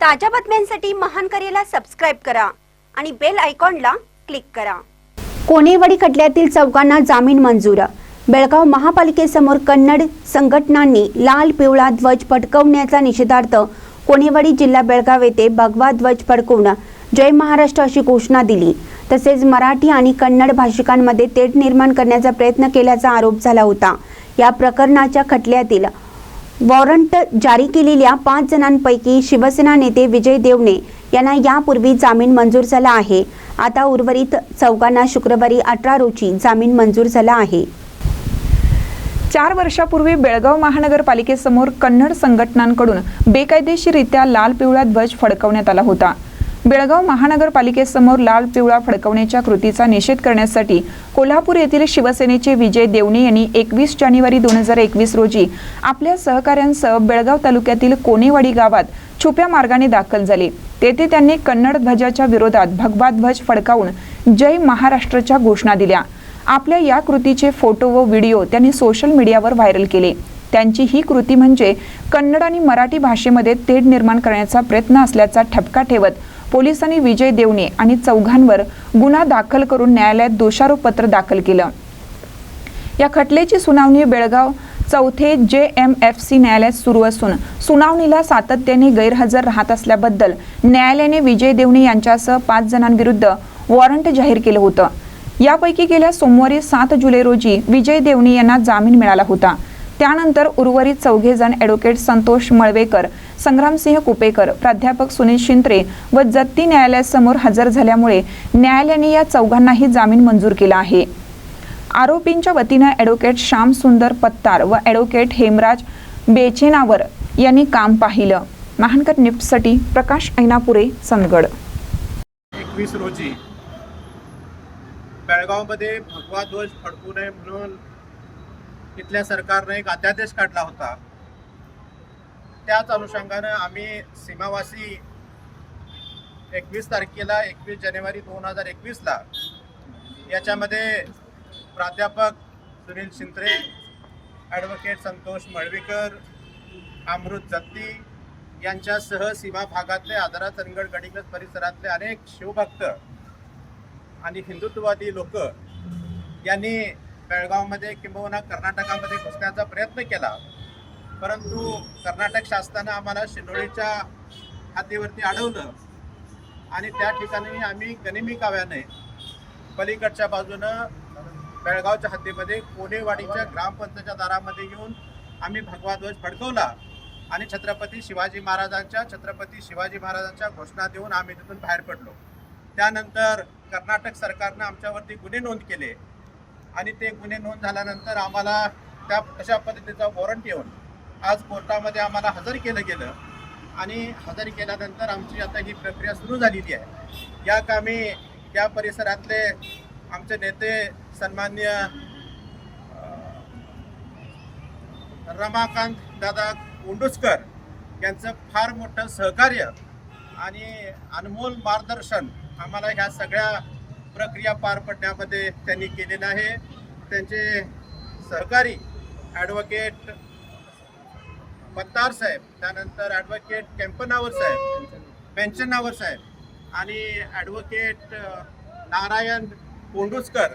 ताज्या बातम्यांसाठी महान करेला सबस्क्राईब करा आणि बेल आयकॉनला क्लिक करा. कोणेवाडी खटल्यातील चौघांना जामीन मंजूर. बेळगाव महापालिकेसमोर कन्नड संघटनांनी लाल पिवळा ध्वज फडकवण्याचा निषेधार्थ कोणेवाडी जिल्हा बेळगाव येथे भगवा ध्वज फडकवून जय महाराष्ट्र अशी घोषणा दिली. तसेच मराठी आणि कन्नड भाषिकांमध्ये तेढ निर्माण करण्याचा प्रयत्न केल्याचा आरोप झाला होता. या प्रकरणाच्या खटल्यातील वॉरंट जारी केलेल्या पाच जणांपैकी शिवसेना नेते विजय देवणे यांना यापूर्वी जामीन मंजूर झाला आहे. आता उर्वरित चौघांना शुक्रवारी अठरा रोजी जामीन मंजूर झाला आहे. चार वर्षापूर्वी बेळगाव महानगरपालिकेसमोर कन्नड संघटनांकडून बेकायदेशीरित्या लाल पिवळा ध्वज फडकवण्यात आला होता. बेळगाव महानगरपालिकेसमोर लाल पिवळा फडकवण्याच्या कृतीचा निषेध करण्यासाठी कोल्हापूर येथील शिवसेनेचे विजय देवणे यांनी एकवीस जानेवारी दोन हजार एकवीस रोजी आपल्या सहकाऱ्यांसह बेळगाव तालुक्यातील कोनेवाडी गावात छुप्या मार्गाने दाखल झाले. तेथे त्यांनी कन्नड ध्वजाच्या विरोधात भगवा ध्वज फडकावून जय महाराष्ट्रच्या घोषणा दिल्या. आपल्या या कृतीचे फोटो व व्हिडिओ त्यांनी सोशल मीडियावर व्हायरल केले. त्यांची ही कृती म्हणजे कन्नड आणि मराठी भाषेमध्ये तेढ निर्माण करण्याचा प्रयत्न असल्याचा ठपका ठेवत पोलिसांनी विजय देवणे आणि चौघांवर गुन्हा दाखल करून न्यायालयात दोषारोपपत्र दाखल केलं. या खटल्याची सुनावणी बेळगाव चौथे जे एम एफ सी न्यायालयात सुरू असून सुनावणीला सातत्याने गैरहजर राहत असल्याबद्दल न्यायालयाने विजय देवणे यांच्यासह पाच जणांविरुद्ध वॉरंट जाहीर केलं होतं. यापैकी गेल्या सोमवारी सात जुलै रोजी विजय देवणे यांना जामीन मिळाला होता. त्यानंतर उर्वरित चौघे जण ॲडव्होकेट संतोष मळवेकर संग्रामसिंह कुपेकर प्राध्यापक सुनील शिंत्रे व जत्ती न्यायालयासमोर हजर झाल्यामुळे न्यायालयाने या चौघांनाही जामीन मंजूर केला आहे. आरोपींच्या वतीनं ॲडव्होकेट श्याम सुंदर पत्तार व ॲडव्होकेट हेमराज बेचेनावर यांनी काम पाहिलं. महानकर निफ्टसाठी प्रकाश ऐनापुरे चंदगड. एकवीस रोजी बेळगावमध्ये भगवा ध्वज फडकू नये म्हणून इथल्या सरकारनं एक अध्यादेश काढला होता. त्याच अनुषंगानं आम्ही सीमावासी एकवीस तारखेला एकवीस जानेवारी दोन हजार एकवीसला याच्यामध्ये प्राध्यापक सुनील शिंत्रे ॲडव्होकेट संतोष मळवीकर अमृत जत्ती यांच्यासह सीमा भागातले आदरा चंदगड गडिंगज परिसरातले अनेक शिवभक्त आणि हिंदुत्ववादी लोक यांनी बेळगावमध्ये किंबहुना कर्नाटकामध्ये घुसण्याचा प्रयत्न केला. परंतु कर्नाटक शासनानं आम्हाला शिंदोळीच्या हद्दीवरती अडवलं. आणि त्या ठिकाणी आम्ही गनिमी काव्याने पलीकडच्या बाजूनं बेळगावच्या हद्दीमध्ये कोणेवाडीच्या ग्रामपंचायतच्या दारामध्ये येऊन आम्ही भगवा ध्वज फडकवला. आणि छत्रपती शिवाजी महाराजांच्या छत्रपती शिवाजी महाराजांच्या घोषणा देऊन आम्ही तिथून बाहेर पडलो. त्यानंतर कर्नाटक सरकारनं आमच्यावरती गुन्हे नोंद केले. आणि ते गुन्हे नोंद झाल्यानंतर आम्हाला त्या अशा पद्धतीचा वॉरंट येऊन आज कोर्टामध्ये आम्हाला हजर केलं गेलं. आणि हजर केल्यानंतर आमची आता ही प्रक्रिया सुरू झालेली आहे. या कामी या परिसरातले आमचे नेते सन्मान्य रमाकांत दादा कोंडुसकर यांचं फार मोठं सहकार्य आणि अनमोल मार्गदर्शन आम्हाला ह्या सगळ्या प्रक्रिया पार पडण्यामध्ये त्यांनी केलेलं आहे. त्यांचे सहकारी ॲडव्होकेट पत्तार साहेब त्यानंतर ॲडव्होकेट कॅम्पनावर साहेब पेन्शनावर साहेब आणि ॲडव्होकेट नारायण कोंडुसकर